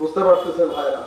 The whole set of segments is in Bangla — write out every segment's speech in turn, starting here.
বুঝতে পারতেছেন ভাইরা?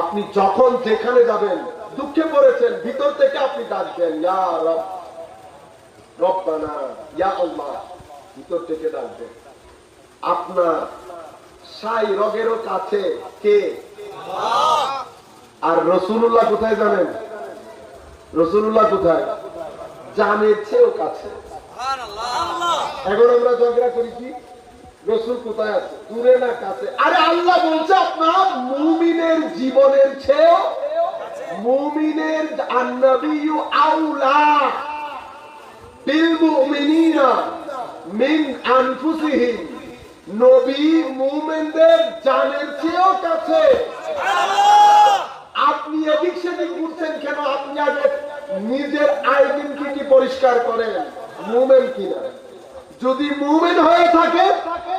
আপনি যখন যেখানে যাবেন দুঃখে পড়েছেন ভিতর থেকে আপনি ডাকবেন ইয়া রব রব্বানা ইয়া আল্লাহ ভিতর থেকে ডাকবেন। আপনার সাই রগেরও কাছে কে? আর রসুল্লাহ কোথায় জানেন? রসুল্লাহ কোথায়? জানের চেয়েও কাছে এখন আমরা ঝগড়া করি কি? রসুল কোথায় আছে? দূরে না কাছে? আরে আল্লাহ বলছে আপনার মুমিনের জীবনের চেয়েও মুমিনের আন্নবিয়ু আউলা বিল মুমিনিনা মিন আনফুসিহিম। নবী মুমিনদের জানের চেয়েও কাছে। আপনি এদিক সেদিক ঘুরছেন কেন? আপনি আগে নিজের আইডেন্টি কি পরিষ্কার করেন, মুমেন কিনা? যদি মুমেন হয়ে থাকে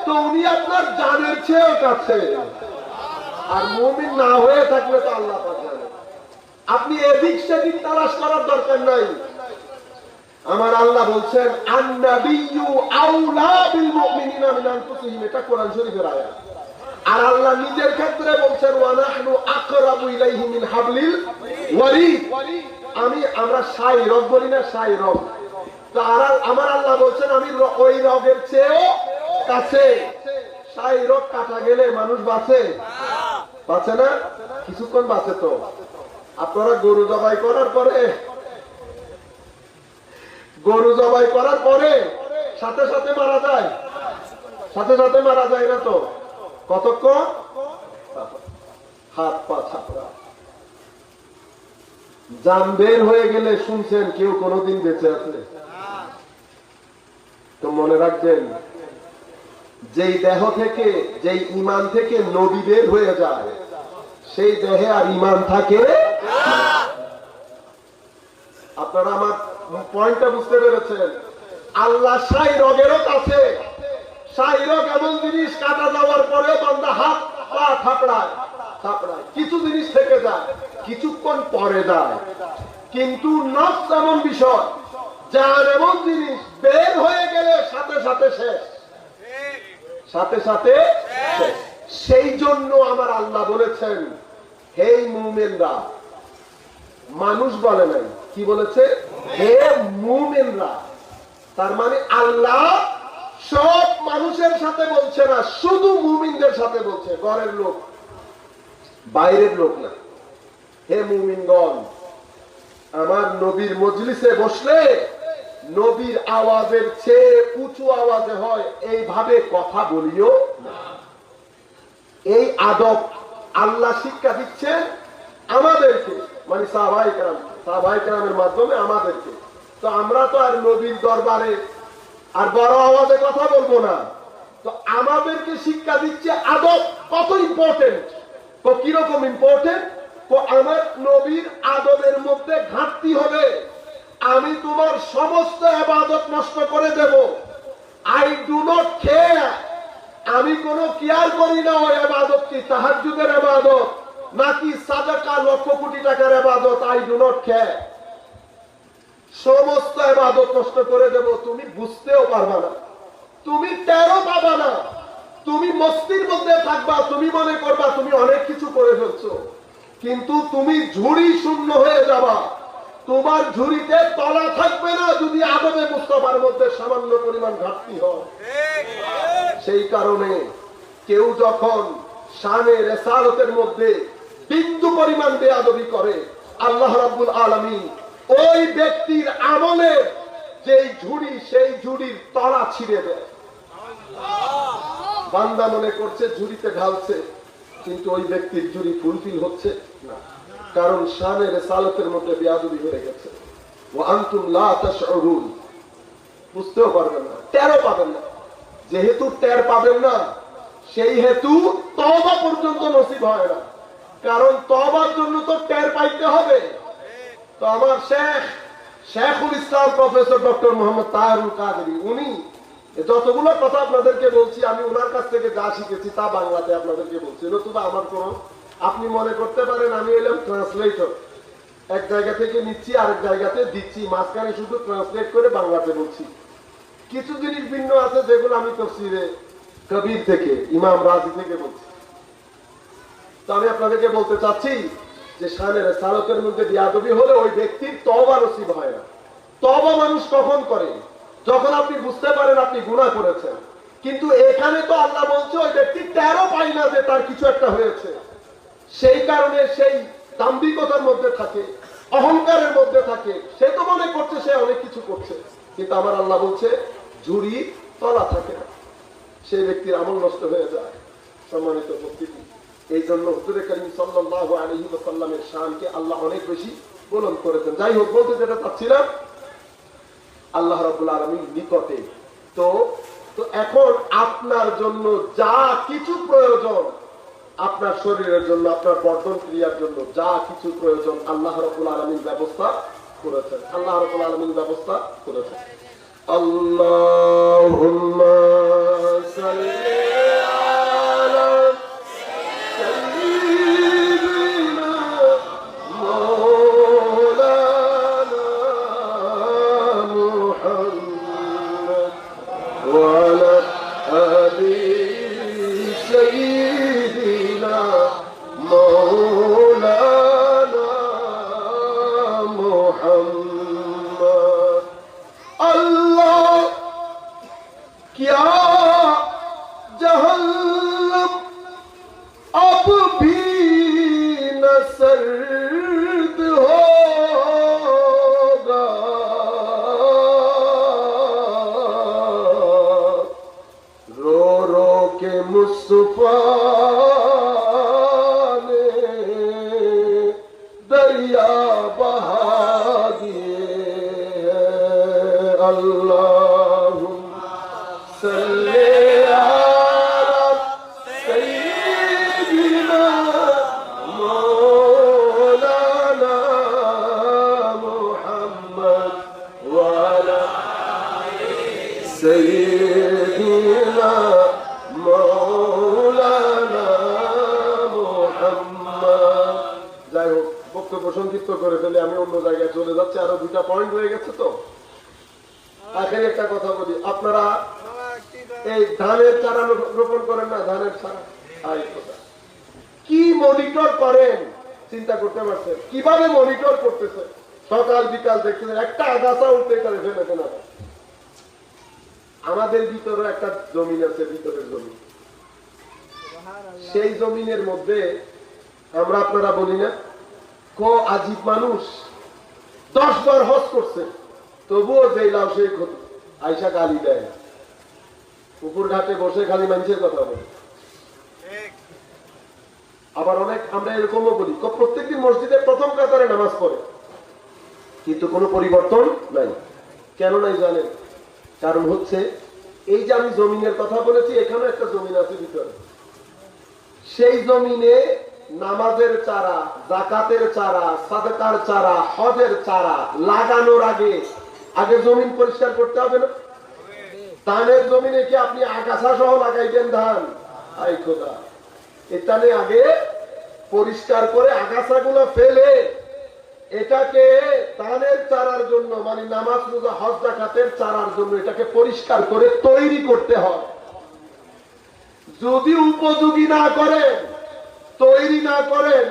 তো উনি আপনার জানের চেয়েও কাছে। আর মুমিন না হয়ে থাকলে তো আল্লাহ আপনি এদিক সেদিক তালাশ করার দরকার নাই। আমার আল্লাহ বলছেন আর আল্লাহ নিজের ক্ষেত্রে বলছেন আমি, আমরা সাই রব বলি না, সাই রব। তো আমার আল্লাহ বলছেন, আমি ওই রগের চেয়েও কাছে, সাই রোগ কাটা গেলে মানুষ বাঁচে। বাঁচে না? কিছুক্ষণ বাঁচে তো। আপনারা গরু জবাই করার পরে, গরু জবাই করার পরে সাথে সাথে মারা যায়। সাথে সাথে মারা যায় না তো। কতক্ষণ? হাত, পা, ছাপড়া। জান বের হয়ে গেলে শুনছেন কেউ কোনোদিন বেঁচে আছে? তো মনে রাখবেন যেই দেহ থেকে, যেই ইমান থেকে নবী বের হয়ে যায়, সেই দেহে আর ইমান থাকে আপনারা আমার পয়েন্টটা বুঝতে পেরেছেন। আল্লাহ সাই রগেরও কাছে। সাই রগ এমন জিনিস কাটা যাওয়ার পরে বান্দা হাত পা থাপড়ায় থাপড়ায়। কিছু জিনিস থেকে যায়, কিছুক্ষণ পরে যায়। কিন্তু নফস এমন বিষয়, যার এমন জিনিস বের হয়ে গেলে সাথে সাথে শেষ। সাথে সাথে সেই জন্য আমার আল্লাহ বলেছেন হে মুমেনরা মানুষ বলে নাই কি বলেছে? হে মুমেনরা তার মানে আল্লাহ সব মানুষের সাথে বলছে না শুধু মুমিনদের সাথে বলছে ঘরের লোক বাইরের লোক না। হে মুমিনগণ আমার নবীর মজলিসে বসলে নবীর আওয়াজের চেয়ে উঁচু আওয়াজে হয়, এইভাবে কথা বলিও। এই আদব আল্লাহ শিক্ষা দিচ্ছেন আমাদেরকে মানে সাহাবাই কালাম কালামের মাধ্যমে আমাদেরকে। তো আমরা তো আর নবীর দরবারে আর বড় আওয়াজে কথা বলব না। তো আমাদেরকে শিক্ষা দিচ্ছে আদব কত ইম্পর্টেন্ট তো কীরকম ইম্পর্টেন্ট তো আমার নবীর আদবের মধ্যে ঘাটতি হবে। আমি তোমার সমস্ত আবাদত নষ্ট করে দেব। আই ডু নট কেয়ার আমি কোনো কেয়ার করি না ওই আবাদত কি তাহাজুদের আবাদত, নাকি সাদাকা লক্ষ কোটি টাকার আবাদত? আই ডু নট কেয়ার সমস্ত আবাদত নষ্ট করে দেব, তুমি বুঝতেও পারবা না। তুমি তেরো পাবা না। তুমি মস্তির মধ্যে থাকবা, তুমি মনে করবা তুমি অনেক কিছু করে ফেলছো। কিন্তু তুমি ঝুড়ি শূন্য হয়ে যাবা। তোমার ঝুড়িতে তলা থাকবে না যদি আদমে মুস্তফার মধ্যে সামান্য পরিমাণ ঘাটতি হয়। সেই কারণে কেউ যখন শানে রেসালতের মধ্যে বিন্দু পরিমাণ বেয়াদবি করে, আল্লাহ রাব্বুল আলামিন ওই ব্যক্তির আমলে যেই ঝুড়ি, সেই ঝুড়ির তলা ছিঁড়ে দেয়। বান্দা মনে করছে ঝুড়িতে ঢালছে, কিন্তু ওই ব্যক্তির ঝুড়ি ফুলফিল হচ্ছে না। কারণ শানে রেসালতের মধ্যে বেয়াদবি হয়ে গেছে। ও আন্তুম বুঝতেও পারবেন না পাবেন না। যেহেতু টের পাবেন না, সেই হেতু তবা পর্যন্ত নসিব হয় না। কারণ তবার জন্য তো টের পাইতে হবে। তো আমার শেখ, শেখুল ইসলাম প্রফেসর ডক্টর মোহাম্মদ তাহারুল উনি যতগুলো কথা আপনাদেরকে বলছি, আমি ওনার কাছ থেকে যা শিখেছি তা বাংলাতে আপনাদেরকে বলছি। নতুবা আমার কোন আপনি মনে করতে পারেন আমি এলাম ট্রান্সলেটর এক জায়গা থেকে নিচ্ছি, আরেক জায়গাতে দিচ্ছি। মাঝখানে শুধু ট্রান্সলেট করে বাংলাতে বলছি। কিছু জিনিস ভিন্ন আছে যেগুলো আমি তফসিরে কবির থেকে, ইমাম রাজি থেকে বলছি। তো আমি আপনাদেরকে বলতে চাচ্ছি যে সানের সালকের মধ্যে বিয়াদবি হলে ওই ব্যক্তির তবা নসিব হয় না। তবা মানুষ কখন করে? যখন আপনি বুঝতে পারেন আপনি গুণা করেছেন। কিন্তু এখানে তো আল্লাহ বলছে ওই ব্যক্তি তেরো পাই না যে তার কিছু একটা হয়েছে। সেই কারণে সেই দাম্ভিকতার মধ্যে থাকে, অহংকারের মধ্যে থাকে। সে তো মনে করছে সে অনেক কিছু করছে। কিন্তু আমার আল্লাহ বলছে জুড়ি তলা থাকে না। সেই ব্যক্তির আমল নষ্ট হয়ে যায়। সম্মানিত উপস্থিতি। এই জন্য হুজুরে করিম সাল্লাল্লাহু আলাইহি ওয়াসাল্লামের শানকে আল্লাহ অনেক বেশি বুলন্দ করেছেন। যাই হোক, বলতে যেটা চাচ্ছিলাম, আল্লাহ রাব্বুল আলামিন নিকটে। তো তো এখন আপনার জন্য যা কিছু প্রয়োজন আপনার শরীরের জন্য, আপনার বর্ধন ক্রিয়ার জন্য যা কিছু প্রয়োজন আল্লাহ রকুল আলমীর ব্যবস্থা করেছেন। আল্লাহ রকুল আলমীর ব্যবস্থা করেছেন। আল্লাহুম্মা اللهم صل على سيدنا مولانا محمد وعلى سيدنا مولانا محمد যাই হোক, বক্তব্য সংক্ষিপ্ত করে ফেলে, আমি অন্য জায়গায় চলে যাচ্ছি, আরও দুটা পয়েন্ট হয়ে গেছে তো? এখানে একটা কথা বলি, আপনারা এই ধানের চারা রোপণ করেন না, ধানের চারা কি মনিটর করেন? চিন্তা করতে পারছেন? কীভাবে মনিটর করতেছে সকাল বিকাল দেখতেছেন একটা আগাছা উঠতে করে ফেলে ফেলে আমাদের ভিতরে একটা জমিন আছে, ভিতরের জমি সেই জমিনের মধ্যে আমরা আপনারা বলি না ক আজীব মানুষ দশ বার হজ করছে। তবুও যেই লাভ সেই আইসা গালি দেয়। পুকুর ঘাটে বসে খালি মানুষের কথা বলে। আবার অনেক আমরা এরকমও বলি প্রত্যেকদিন মসজিদে প্রথম কাতারে নামাজ পড়ে। কিন্তু কোনো পরিবর্তন নাই। কেন নাই জানেন? কারণ হচ্ছে, এই যে আমি জমিনের কথা বলেছি এখানে একটা জমিন আছে ভিতরে। সেই জমিনে নামাজের চারা, জাকাতের চারা, সাদকার চারা, হজের চারা লাগানোর আগে আগে জমিন পরিষ্কার করতে হবে না। ধানের জমিনে কি আপনি আগাছা সহ লাগাইবেন ধান? আই আগে পরিষ্কার করে আগাছাগুলো ফেলে এটাকে ধানের চারার জন্য মানে নামাজ রোজা, হজ, জাকাতের চারার জন্য এটাকে পরিষ্কার করে তৈরি করতে হয়। যদি উপযোগী না করেন, তৈরি না করেন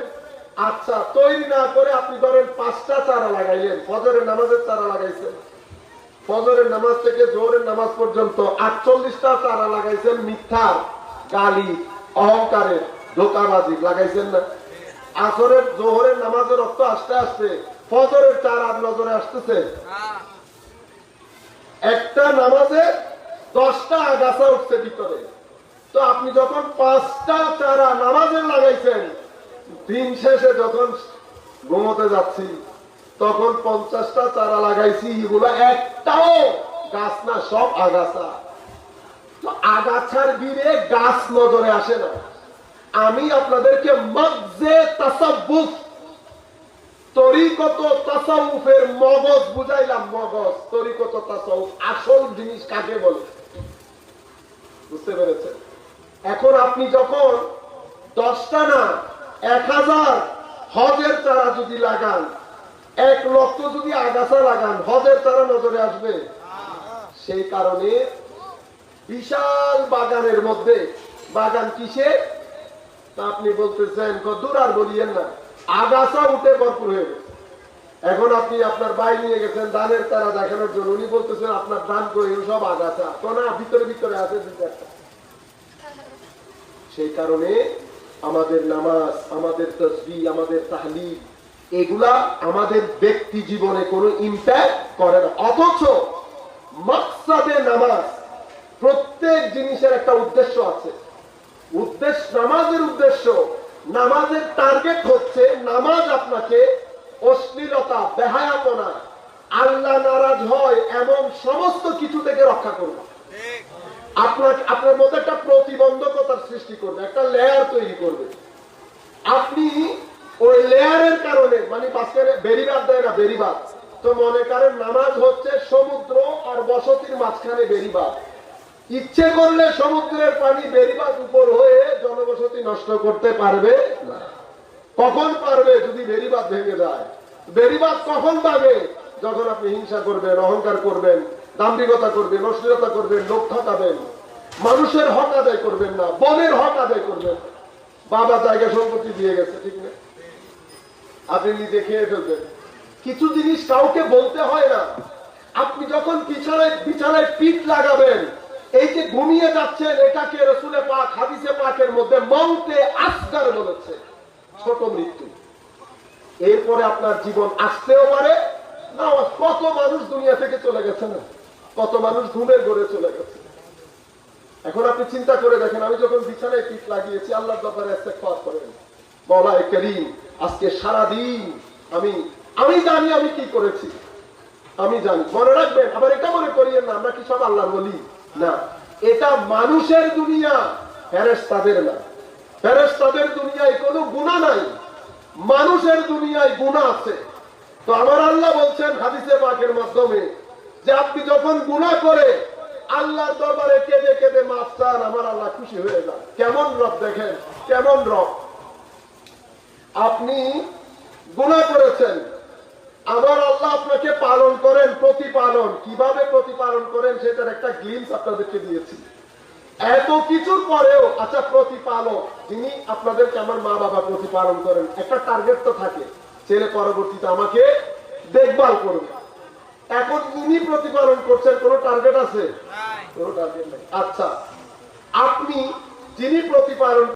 আচ্ছা তৈরি না করে আপনি ধরেন পাঁচটা চারা লাগাইলেন, ফজরের নামাজের চারা লাগাইছেন। ফজরের নামাজ থেকে জোহরের নামাজ পর্যন্ত আটচল্লিশটা চারা লাগাইছেন মিথ্যার গালি অহংকারের ধোকাবাজি, লাগাইছেন না। আসরের, জোহরের নামাজের রক্ত আসতে আসতে ফজরের চার আর নজরে আসতেছে। একটা নামাজে দশটা আগাছা উঠছে ভিতরে। তো আপনি যখন পাঁচটা চারা নামাজের লাগাইছেন, দিন শেষে যখন ঘুমোতে যাচ্ছি তখন পঞ্চাশটা চারা লাগাইছি, এগুলো একটাও গাছ না, সব আগাছা। তো আগাছার ভিড়ে গাছ নজরে আসে না। আমি আপনাদেরকে মগজে তাসাউফের মগজ বুঝাইলাম, মগজ, তরিকত তাসাউফ, আসল জিনিস কাকে বলে? বুঝতে পেরেছেন? এখন আপনি যখন দশটা না, এক হাজার হজের চারা যদি লাগান এক লক্ষ যদি আগাছা লাগান, হজের তারা নজরে আসবে। সেই কারণে বিশাল বাগানের মধ্যে, বাগান কিসে? তা আপনি বলতেছেন কদ্দূর আর বলিয়েন না। আগাছা উঠে ভরপুর হয়ে এখন আপনি আপনার বাই নিয়ে গেছেন দানের তারা দেখানোর জন্য। উনি বলতেছেন, আপনার দান করে সব আগাছা। তো না, ভিতরে ভিতরে আছে সেই কারণে আমাদের নামাজ, আমাদের তসবি আমাদের তাহলিল এগুলা আমাদের ব্যক্তি জীবনে কোনো ইম্প্যাক্ট করে না। অথচ মাকসাদে নামাজ প্রত্যেক জিনিসের একটা উদ্দেশ্য আছে। উদ্দেশ্য, নামাজের উদ্দেশ্য। নামাজের টার্গেট হচ্ছে নামাজ আপনাকে অশ্লীলতা, বেহায়াপনা, আল্লাহ নারাজ হয় এমন সমস্ত কিছু থেকে রক্ষা করবে। আপনার আপনার মধ্যে একটা প্রতিবন্ধকতার সৃষ্টি করবে, একটা লেয়ার তৈরি করবে। আপনি ওই লেয়ারের কারণে মানে বাসের বেরিবাদ দেয় না, বেরিবাদ। তো মনে করেন নামাজ হচ্ছে সমুদ্র আর বসতির মাঝখানে বেরিবাদ। ইচ্ছে করলে সমুদ্রের পানি বেরিবাদ উপর হয়ে জনবসতি নষ্ট করতে পারবে না। কখন পারবে যদি বেরিবাদ ভেঙে যায়? বেরিবাদ কখন পাবে? যখন আপনি হিংসা করবেন, অহংকার করবেন, দাম্ভিকতা করবেন, অশ্লীলতা করবেন লোক ঠকাবেন। মানুষের হক আদায় করবেন না, বনের হক আদায় করবেন বাবা জায়গা সম্পত্তি দিয়ে গেছে, ঠিক না? আপনি নিজে খেয়ে ফেলবেন। কিছু জিনিস কাউকে বলতে হয় না। আপনি যখন বিছানায় বিছানায় পিঠ লাগাবেন, এই যে ঘুমিয়ে যাচ্ছেন, এটাকে রসুলে পাক হাদিসে পাকের মধ্যে মন্তে আসগার বলেছে। ছোট মৃত্যু। এরপরে আপনার জীবন আসতেও পারে না কত মানুষ দুনিয়া থেকে চলে গেছে না? কত মানুষ ঘুমের ঘরে চলে গেছে? এখন আপনি চিন্তা করে দেখেন, আমি যখন বিছানায় পিঠ লাগিয়েছি, আল্লাহর ব্যাপারে ইস্তেগফার করেন। মৌলায় করিম আজকে সারা দিন আমি আমি জানি আমি কি করেছি। আমি জানি। মনে রাখবেন, আবার এটা মনে করিয়েন না, আমরা কি সব আল্লাহ বলি না। এটা মানুষের দুনিয়া ফেরেস তাদের না। ফেরেস তাদের দুনিয়ায় কোনো গুণা নাই। মানুষের দুনিয়ায় গুণা আছে। তো আমার আল্লাহ বলছেন হাদিসে পাকের মাধ্যমে যে আপনি যখন গুণা করে আল্লাহর দরবারে কেঁদে কেঁদে মাফ চান, আমার আল্লাহ খুশি হয়ে যান। কেমন রব দেখেন? কেমন রব? আপনি গুণা করেছেন। আমার আল্লাহ আপনাকে পালন করেন প্রতিপালন। কীভাবে প্রতিপালন করেন সেটার একটা গ্লিমস আপনাদেরকে দিয়েছি। এত কিছুর পরেও আচ্ছা প্রতিপালক যিনি আপনাদেরকে আমার মা বাবা প্রতিপালন করেন একটা টার্গেট তো থাকে। ছেলে পরবর্তীতে আমাকে দেখভাল করবে এখন ইনি প্রতিপালন করছেন কোনো টার্গেট আছে? কোনো টার্গেট নেই। আচ্ছা আপনি যিনি প্রতিপালন